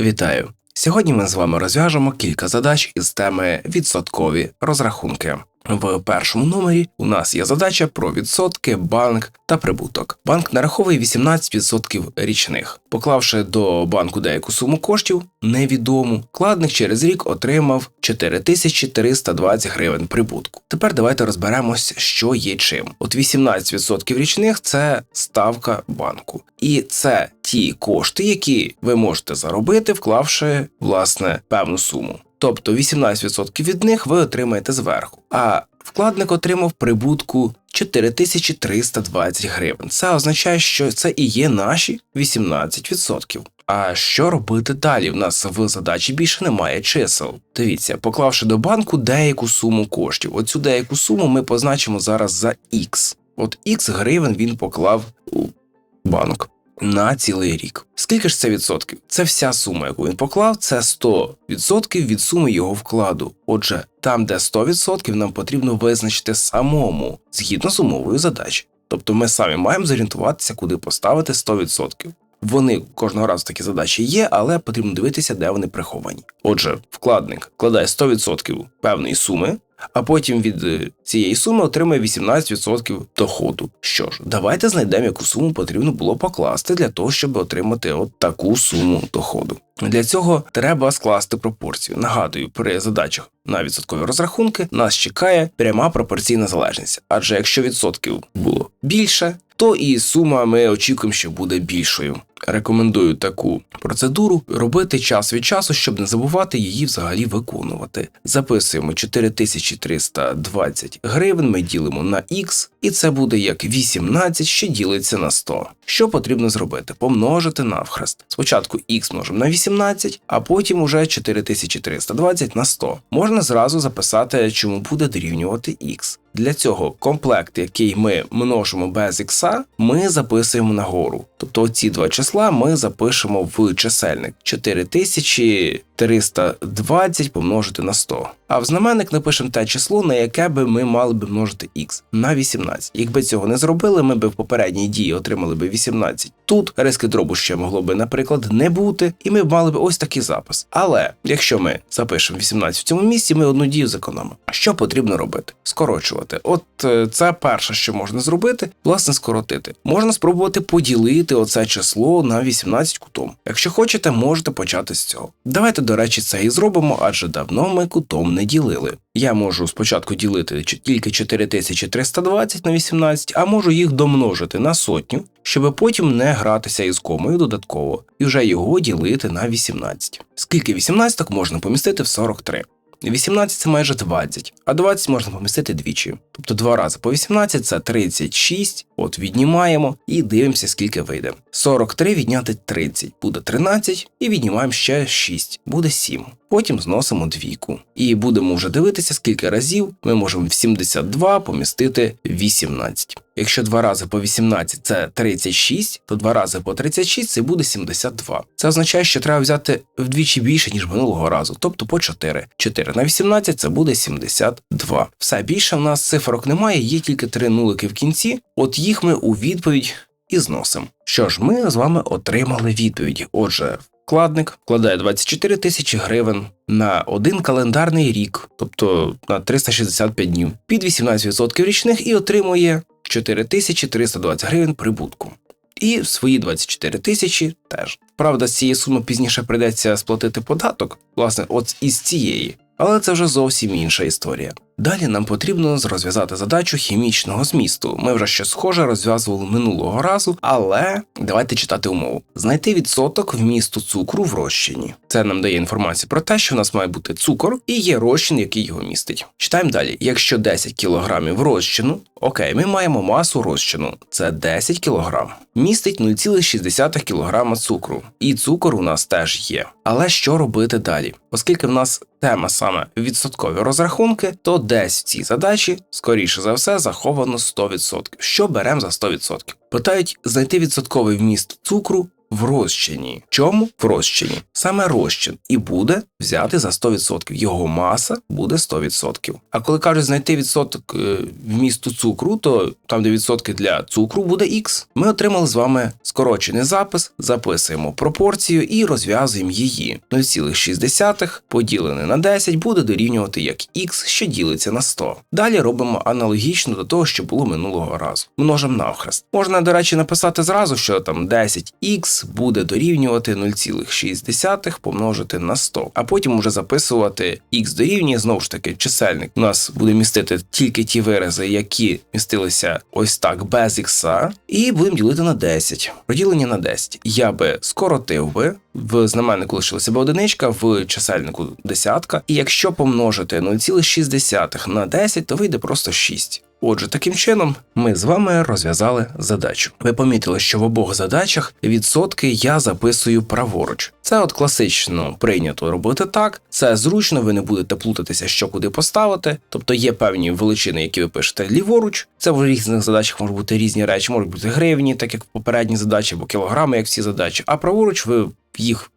Вітаю! Сьогодні ми з вами розв'яжемо кілька задач із теми відсоткові розрахунки. В першому номері у нас є задача про відсотки, банк та прибуток. Банк нараховує 18% річних, поклавши до банку деяку суму коштів, невідому, вкладник через рік отримав 4320 гривень прибутку. Тепер давайте розберемось, що є чим. От 18% річних це ставка банку, і це ті кошти, які ви можете заробити, вклавши власне певну суму. Тобто 18% від них ви отримаєте зверху. А вкладник отримав прибутку 4320 гривень. Це означає, що це і є наші 18%. А що робити далі? В нас в задачі більше немає чисел. Дивіться, поклавши до банку деяку суму коштів. Оцю деяку суму ми позначимо зараз за X. От X гривень він поклав у банк на цілий рік. Скільки ж це відсотків? Це вся сума, яку він поклав, це 100% від суми його вкладу. Отже, там, де 100%, нам потрібно визначити самому згідно з умовою задачі. Тобто ми самі маємо зорієнтуватися, куди поставити 100%. Вони кожного разу такі задачі є, але потрібно дивитися, де вони приховані. Отже, вкладник вкладає 100% певної суми, а потім від е, цієї суми отримає 18% доходу. Що ж, давайте знайдемо, яку суму потрібно було покласти для того, щоб отримати от таку суму доходу. Для цього треба скласти пропорцію. Нагадую, при задачах на відсоткові розрахунки нас чекає пряма пропорційна залежність, адже якщо відсотків було більше, то і сума ми очікуємо, що буде більшою. Рекомендую таку процедуру робити час від часу, щоб не забувати її взагалі виконувати. Записуємо 4320 гривень, ми ділимо на Х, і це буде як 18, що ділиться на 100. Що потрібно зробити? Помножити навхрест. Спочатку Х множимо на 18, а потім уже 4320 на 100. Можна зразу записати, чому буде дорівнювати Х. Для цього комплект, який ми множимо без ікса, ми записуємо нагору. Тобто ці два числа ми запишемо в чисельник 4320 помножити на 100. А в знаменник напишемо те число, на яке би ми мали би множити х на 18. Якби цього не зробили, ми би в попередній дії отримали би 18. Тут риски дробу ще могло би, наприклад, не бути, і ми б мали б ось такий запис. Але якщо ми запишемо 18 в цьому місці, ми одну дію зекономимо. Що потрібно робити? Скорочувати. От е, це перше, що можна зробити, власне, скоротити. Можна спробувати поділити оце число на 18 кутом. Якщо хочете, можете почати з цього. Давайте, до речі, це і зробимо, адже давно ми кутом не ділили. Я можу спочатку ділити тільки 4320 на 18, а можу їх домножити на сотню, щоб потім не гратися із комою додатково і вже його ділити на 18. Скільки 18 можна помістити в 43? 18 це майже 20, а 20 можна помістити двічі. Тобто два рази по 18 це 36, от віднімаємо і дивимося, скільки вийде. 43 відняти 30 буде 13, і віднімаємо ще 6, буде 7. Потім зносимо двійку. І будемо вже дивитися, скільки разів ми можемо в 72 помістити 18. Якщо два рази по 18 це 36, то два рази по 36 це буде 72. Це означає, що треба взяти вдвічі більше, ніж минулого разу, тобто по 4. 4 на 18 це буде 72. Все більше в нас цифрок немає, є тільки три нулики в кінці, от їх ми у відповідь і зносимо. Що ж, ми з вами отримали відповіді. Отже, вкладник вкладає 24 тисячі гривень на один календарний рік, тобто на 365 днів, під 18% річних і отримує 4320 гривень прибутку. І свої 24 тисячі теж. Правда, з цієї суми пізніше прийдеться сплатити податок, власне, от із цієї. Але це вже зовсім інша історія. Далі нам потрібно розв'язати задачу хімічного змісту. Ми вже щось схоже розв'язували минулого разу, але давайте читати умову. Знайти відсоток вмісту цукру в розчині. Це нам дає інформацію про те, що в нас має бути цукор і є розчин, який його містить. Читаємо далі. Якщо 10 кг розчину, окей, ми маємо масу розчину, це 10 кг. Містить 0,6 кг цукру. І цукор у нас теж є. Але що робити далі? Оскільки в нас тема саме відсоткові розрахунки, то десь в цій задачі, скоріше за все, заховано 100%. Що беремо за 100%? Питають знайти відсотковий вміст цукру в розчині. Чому в розчині? Саме розчин і буде взяти за 100%. Його маса буде 100%. А коли кажуть знайти відсоток е, вмісту цукру, то там, де відсотки для цукру, буде Х. Ми отримали з вами скорочений запис, записуємо пропорцію і розв'язуємо її. 0,6 поділене на 10 буде дорівнювати як Х, що ділиться на 100. Далі робимо аналогічно до того, що було минулого разу. Множимо навхрест. Можна, до речі, написати зразу, що там 10х буде дорівнювати 0,6 помножити на 100, а потім уже записувати х дорівнює знову ж таки чисельник. У нас буде містити тільки ті вирази, які містилися ось так без х, і будемо ділити на 10. Проділення на 10. Я би скоротив би. В знаменнику лишилася б одиничка, в чисельнику десятка. І якщо помножити 0,6 на 10, то вийде просто 6. Отже, таким чином ми з вами розв'язали задачу. Ви помітили, що в обох задачах відсотки я записую праворуч. Це от класично прийнято робити так. Це зручно, ви не будете плутатися, що куди поставити. Тобто є певні величини, які ви пишете ліворуч. Це в різних задачах можуть бути різні речі, можуть бути гривні, так як в попередній задачі, або кілограми, як всі задачі. А праворуч ви їх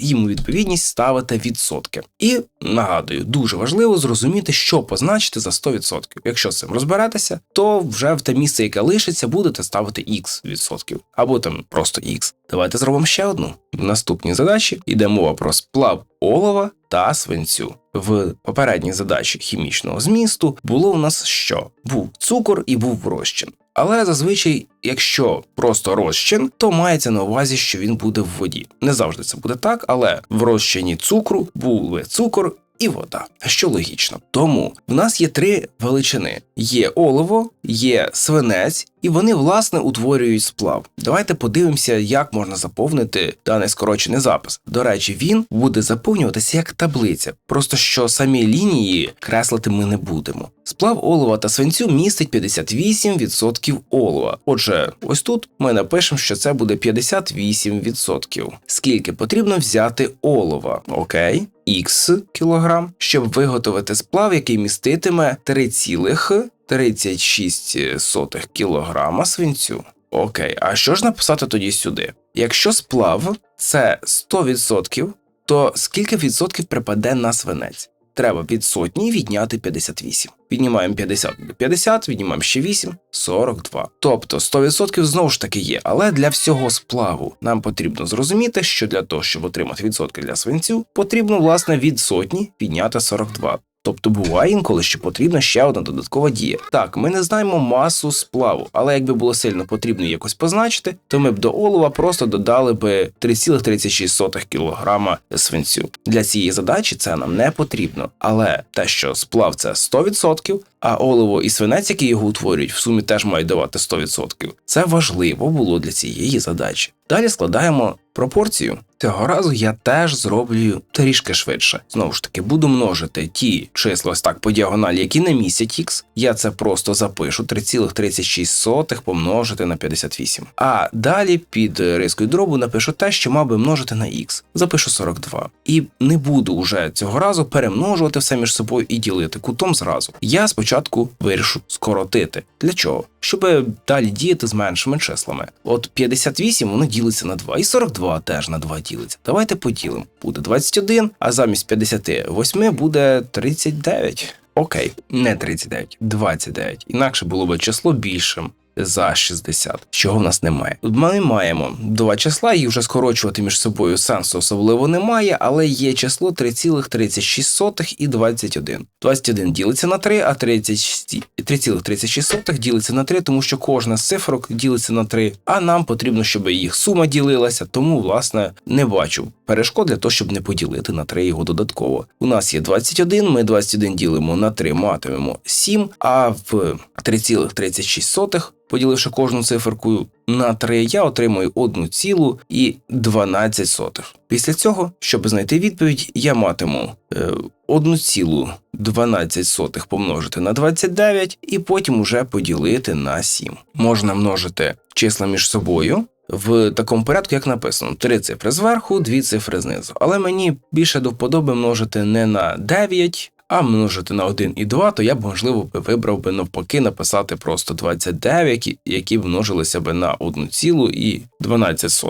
їм у відповідність ставити відсотки. І нагадую, дуже важливо зрозуміти, що позначити за 100%. Якщо з цим розберетеся, то вже в те місце, яке лишиться, будете ставити X відсотків або там просто X. Давайте зробимо ще одну. В наступній задачі йде мова про сплав олова та свинцю. В попередній задачі хімічного змісту було у нас що? Був цукор і був розчин. Але зазвичай, якщо просто розчин, то мається на увазі, що він буде в воді. Не завжди це буде так, але в розчині цукру були цукор. І вода, що логічно. Тому в нас є три величини: є олово, є свинець, і вони власне утворюють сплав. Давайте подивимося, як можна заповнити даний скорочений запис. До речі, він буде заповнюватися як таблиця, просто що самі лінії креслити ми не будемо. Сплав олова та свинцю містить 58% олова. Отже, ось тут ми напишемо, що це буде 58%. Скільки потрібно взяти олова? Окей. Х кілограм, щоб виготовити сплав, який міститиме 3,36 кілограма свинцю. Окей, а що ж написати тоді сюди? Якщо сплав це 100%, то скільки відсотків припаде на свинець? Треба від сотні відняти 58. Віднімаємо 50 до 50, віднімаємо ще 8, 42. Тобто 100% знову ж таки є, але для всього сплаву нам потрібно зрозуміти, що для того, щоб отримати відсотки для свинцю, потрібно власне від сотні підняти 42. Тобто буває інколи, що потрібна ще одна додаткова дія. Так, ми не знаємо масу сплаву, але якби було сильно потрібно якось позначити, то ми б до олова просто додали би 3,36 кг свинцю. Для цієї задачі це нам не потрібно. Але те, що сплав це 100%, а олово і свинець, які його утворюють, в сумі теж мають давати 100%. Це важливо було для цієї задачі. Далі складаємо пропорцію. Цього разу я теж зроблю трішки швидше. Знову ж таки, буду множити ті числа ось так по діагоналі, які не містять х. Я це просто запишу 3,36 помножити на 58. А далі під рискою дробу напишу те, що мав би множити на х. Запишу 42. І не буду уже цього разу перемножувати все між собою і ділити кутом зразу. Я спочатку вирішу скоротити. Для чого? Щоб далі діяти з меншими числами. От 58 воно ділиться на 2, і 42 теж на 2 ділиться. Давайте поділимо. Буде 21, а замість 58 буде 39. Окей, не 39, 29. Інакше було б число більшим за 60, чого в нас немає. Ми маємо два числа, їх вже скорочувати між собою сенсу особливо немає, але є число 3,36 і 21. 21 ділиться на 3, а 3,36 ділиться на 3, тому що кожна з цифрок ділиться на 3, а нам потрібно, щоб їх сума ділилася, тому, власне, не бачу перешкод для того, щоб не поділити на 3 його додатково. У нас є 21, ми 21 ділимо на 3, матимемо 7, а в 3,36 поділивши кожну циферку на 3, я отримую 1 цілу і 12 сотих. Після цього, щоб знайти відповідь, я матиму е, 1 цілу 12 сотих помножити на 29 і потім уже поділити на 7. Можна множити числа між собою. В такому порядку, як написано, три цифри зверху, дві цифри знизу. Але мені більше до вподоби множити не на 9, а множити на 1 і 2, то я б, можливо, вибрав би навпаки написати просто 29, які б множилися би на 1 цілу і 12.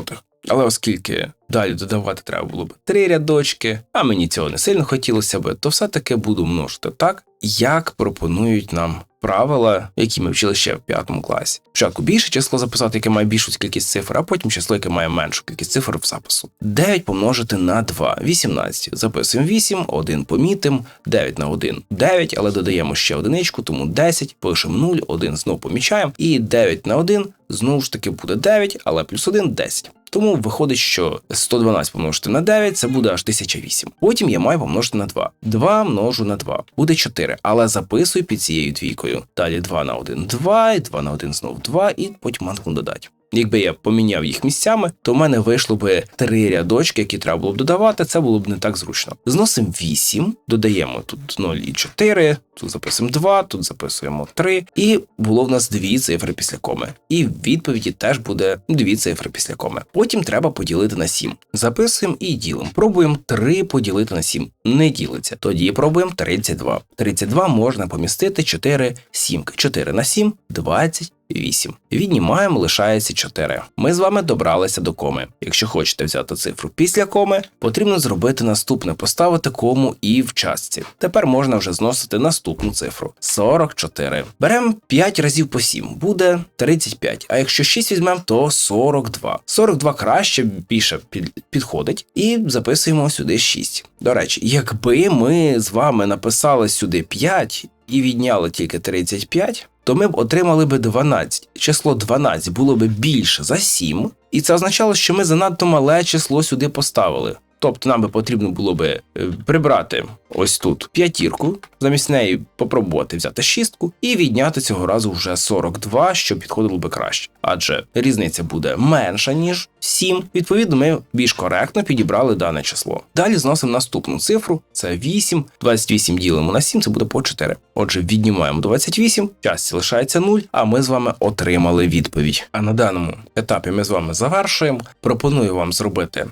Але оскільки далі додавати треба було б три рядочки, а мені цього не сильно хотілося б, то все-таки буду множити так, як пропонують нам правила, які ми вчили ще в п'ятому класі. Спочатку більше число записати, яке має більшу кількість цифр, а потім число, яке має меншу кількість цифр в запису. 9 помножити на 2 18. Записуємо 8, 1 помітим, 9 на 1 9, але додаємо ще одиничку, тому 10, пишемо 0, 1 знову помічаємо, і 9 на 1 знову ж таки буде 9, але плюс 1 10. Тому виходить, що 112 помножити на 9 це буде аж 1008. Потім я маю помножити на 2. 2 множу на 2. Буде 4, але записую під цією двійкою. Далі 2 на 1 2, і 2 на 1 знов 2, і потім мангу додати. Якби я поміняв їх місцями, то в мене вийшло би три рядочки, які треба було б додавати. Це було б не так зручно. Зносимо 8, додаємо тут 0 і 4, тут записуємо 2, тут записуємо 3, і було в нас дві цифри після коми. І в відповіді теж буде дві цифри після коми. Потім треба поділити на 7. Записуємо і ділимо. Пробуємо 3 поділити на 7. Не ділиться. Тоді пробуємо 32. 32 можна помістити 4 сімки. 4 на 7 – 20. 8. Віднімаємо, лишається 4. Ми з вами добралися до коми. Якщо хочете взяти цифру після коми, потрібно зробити наступне: поставити кому і в частці. Тепер можна вже зносити наступну цифру 44. Беремо 5 разів по 7, буде 35. А якщо 6 візьмемо, то 42. 42 краще більше під, підходить, і записуємо сюди 6. До речі, якби ми з вами написали сюди 5 і відняли тільки 35, то ми б отримали би 12. Число 12 було б більше за 7, і це означало, що ми занадто мале число сюди поставили. Тобто нам би потрібно було би е, прибрати ось тут п'ятірку, замість неї попробувати взяти шістку і відняти цього разу вже 42, що підходило би краще. Адже різниця буде менша, ніж 7. Відповідно, ми більш коректно підібрали дане число. Далі зносимо наступну цифру: це 8. 28 ділимо на 7, це буде по 4. Отже, віднімаємо 28, в часті лишається 0, а ми з вами отримали відповідь. А на даному етапі ми з вами завершуємо. Пропоную вам зробити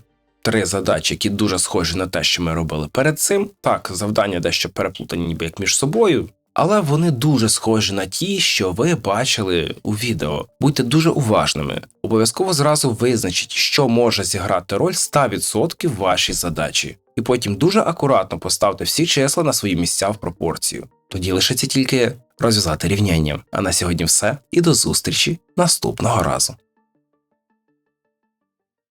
три задачі, які дуже схожі на те, що ми робили перед цим. Так, завдання дещо переплутані, ніби як між собою. Але вони дуже схожі на ті, що ви бачили у відео. Будьте дуже уважними. Обов'язково зразу визначіть, що може зіграти роль 100% в вашій задачі. І потім дуже акуратно поставте всі числа на свої місця в пропорцію. Тоді лишиться тільки розв'язати рівняння. А на сьогодні все і до зустрічі наступного разу.